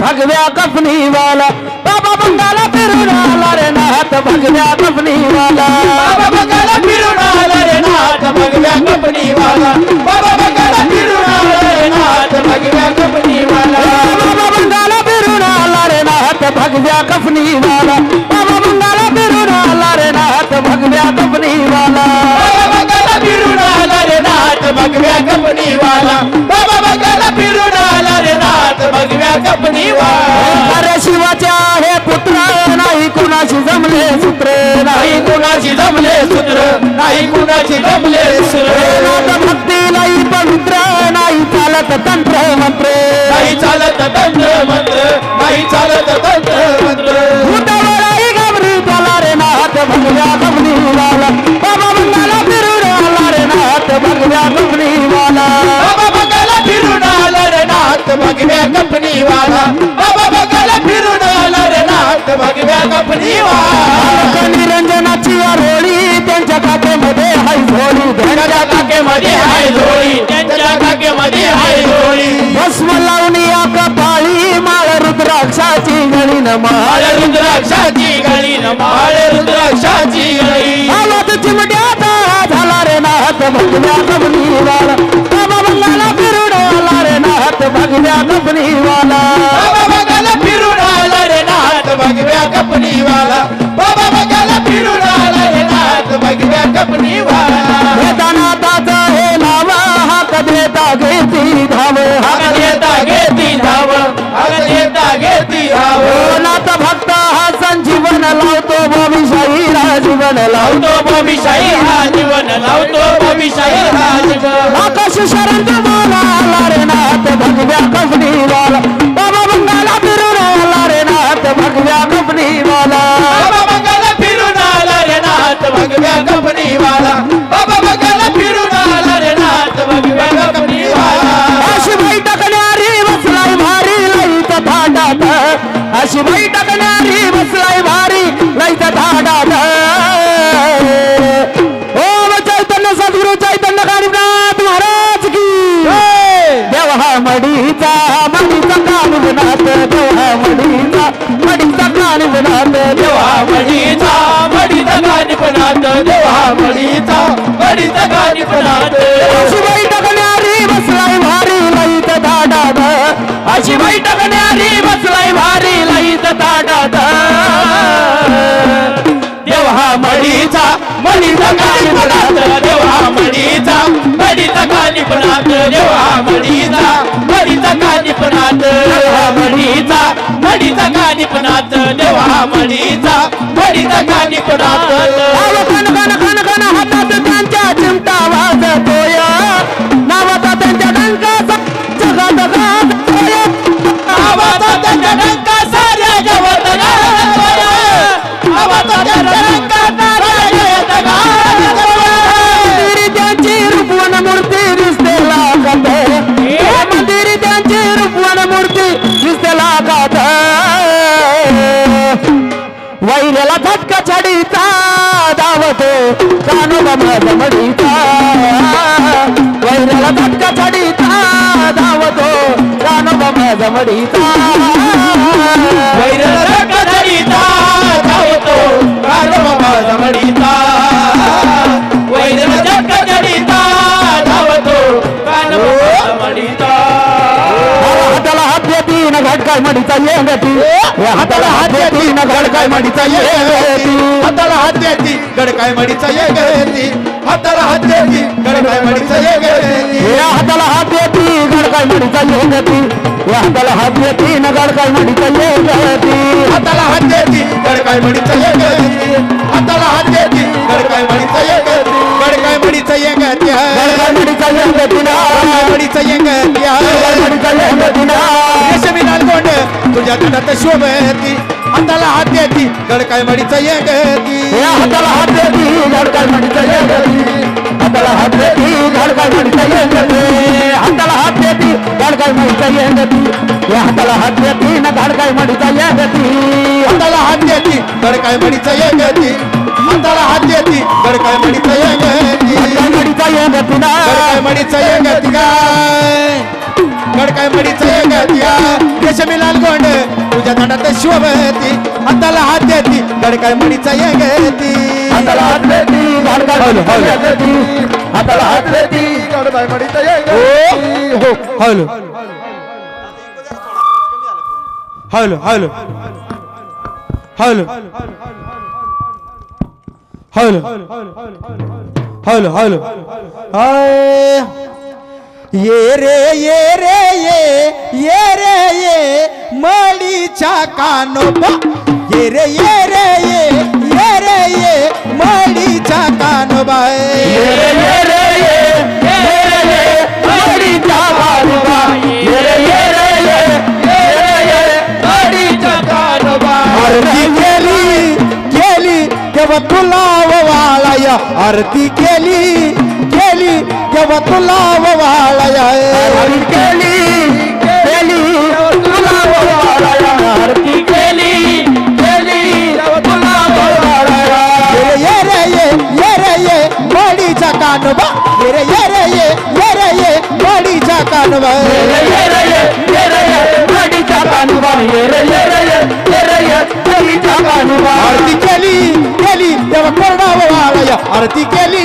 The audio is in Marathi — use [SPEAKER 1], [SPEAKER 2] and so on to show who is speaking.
[SPEAKER 1] भगव्या कफनीवाला. बाबा बंगाला फिरून आला रे नाथ भगव्या कफनीवाला.
[SPEAKER 2] बाबा बंगाला फिरून आला रे नाथ भगव्या कंपनीवाला बाबा बंगाला फिरून आला रे नाथ भगव्या कंपनीवाला
[SPEAKER 1] बाबा बंगाला फिरून आला रे नाथ भगव्या कफनीवाला. बाबा बंगाला फिरून आला रे नाथ भगव्या कफनीवाला.
[SPEAKER 2] बाबा बंगाला फिरून आला रे नाथ भगव्या कंपनीवाला बाबा बंगाला फिरून आला रे नाथ भगव्या कंपनीवाला
[SPEAKER 1] अरे शिवाच्या हे पुत्र नाही कुणाशी जमले सूत्र. नाही
[SPEAKER 2] कुणाची जमले सूत्र नाही कुणाची जमले सूत्र.
[SPEAKER 1] भक्ती नाही पवित्र नाही चालत तंत्र मंत्र.
[SPEAKER 2] नाही चालत तंत्र
[SPEAKER 1] गळी न माळ
[SPEAKER 2] रुद्राक्षाची गळी न माळ रुद्राक्षाची गळी
[SPEAKER 1] आवाज चिमट्याचा झाला रे नाथ भगव्या कमनीवाला बाबा बंगाला फिरून आला रे नाथ भगव्या कमनीवाला
[SPEAKER 2] बाबा बंगाला फिरून आला रे नाथ भगव्या कंपनीवाला
[SPEAKER 1] भक्त भक्त हा संजीवन लावतो भविष्याही राजीवन लावतो
[SPEAKER 2] लावतो भविष्याही हा जीवन लावतो भविष्याही हा जीवन
[SPEAKER 1] आकाश शरण बोला आला रे नाथ भगव्या कंपनीवाला बाबा बंगाला फिरून आला रे नाथ भगव्या
[SPEAKER 2] कंपनी वाला
[SPEAKER 1] अशी बाई टाकणारी बसलाय भारी लईत धाडा ओम चैतन्य सद्गुरु चैतन्य कानिनाथ महाराज की. देवा मडीचा मडीचा कानिनाथ देवा मडीचा मडीचा कानिनाथ देवा
[SPEAKER 2] देवा मडीचा मडीचा गाणीपणात देवा मडीचा मडीचा गाणीपणात
[SPEAKER 1] अशी बैठक टाकणारी बसलाय भारी लईत अशी बैठक भारी
[SPEAKER 2] देवा मडीचा मडीचा गाणीपणात देवा मडीचा मडीचा गाणीपणात देवा मडीचा मडीचा गाणीपणात देवा मडीचा मडीचा गाणीपणात देवा मडीचा मडीचा काली
[SPEAKER 1] अहो वैल्याला फटका छडीचा धावतो कानोबा माझा मडीचा वैल्याला फटका छडीचा धावतो कानोबा माझा मडीचा न घटकाय मडीचा येंगती हाताला हात देती न घटकाय मडीचा येंगती
[SPEAKER 2] हाताला हात देती गडकाय मडीचा ये गेली हाताला हात देती गडकाय मडीचा ये
[SPEAKER 1] या हाताला हात देती गडकाय मडीचा येंगती या हाताला हात देती न घटकाय मडीचा येंगती
[SPEAKER 2] हाताला हात देती गडकाय मडीचा ये गेली हाताला हात देती गडकाय मडीचा ये गेली गडकाय मडीचा ये गत्या
[SPEAKER 1] गडकाय मडीचा येंगती ना
[SPEAKER 2] मडीचा ये गत्या
[SPEAKER 1] गडकाय मडीचा
[SPEAKER 2] नालगोंड तुझ्या तटात शोभती हाताला हात देती गडकाय मडीचा ये गती
[SPEAKER 1] या हाताला हात देती गडकाय मडीचा येंगती हाताला हात देती गडकाय मडीचा येंगती हाताला हात देती गडकाय मडीचा येंगती या हाताला हात देती न गडकाय मडीचा येंगती
[SPEAKER 2] हाताला हात देती गडकाय मडीचा ये गती हाताला हात देती गडकाय मडीचा ये गती
[SPEAKER 1] मडीचा येंगती
[SPEAKER 2] गडकाय मडीचा ये गती काय? गडकाय मडीचा ये गती रेशमी लाल गोंड
[SPEAKER 3] हातात शोभती हाताला हात देती गडकाळ म्हणीचा येगती
[SPEAKER 1] हाताला हात देती
[SPEAKER 3] हौल, हौल.
[SPEAKER 1] देती. हाताला हात देती. हो
[SPEAKER 3] hello hello hello hello hello hello hello hi. ये रे ये रे ये ये रे ये मडीच्या कानोबा ये रे ये रे ये ये रे ये मडीच्या कानोबा
[SPEAKER 1] ये रे ये रे ये, ये रे ये, गाडीचा कानोबा. ये रे ये रे ये, ये रे ये, गाडीचा कानोबा.
[SPEAKER 3] आरती केली केली तेव्हा तुला वाळाय आरती केली केली तेव्हा तुला मडीचा कानोबा ये रे ये रे ये, ये रे ये,
[SPEAKER 1] गाडीचा कानोबा. ये रे ये रे ये, ये रे ये, गाडीचा कानोबा.
[SPEAKER 3] आरती केली केली तेव्हा कोरडा वाळाय आरती केली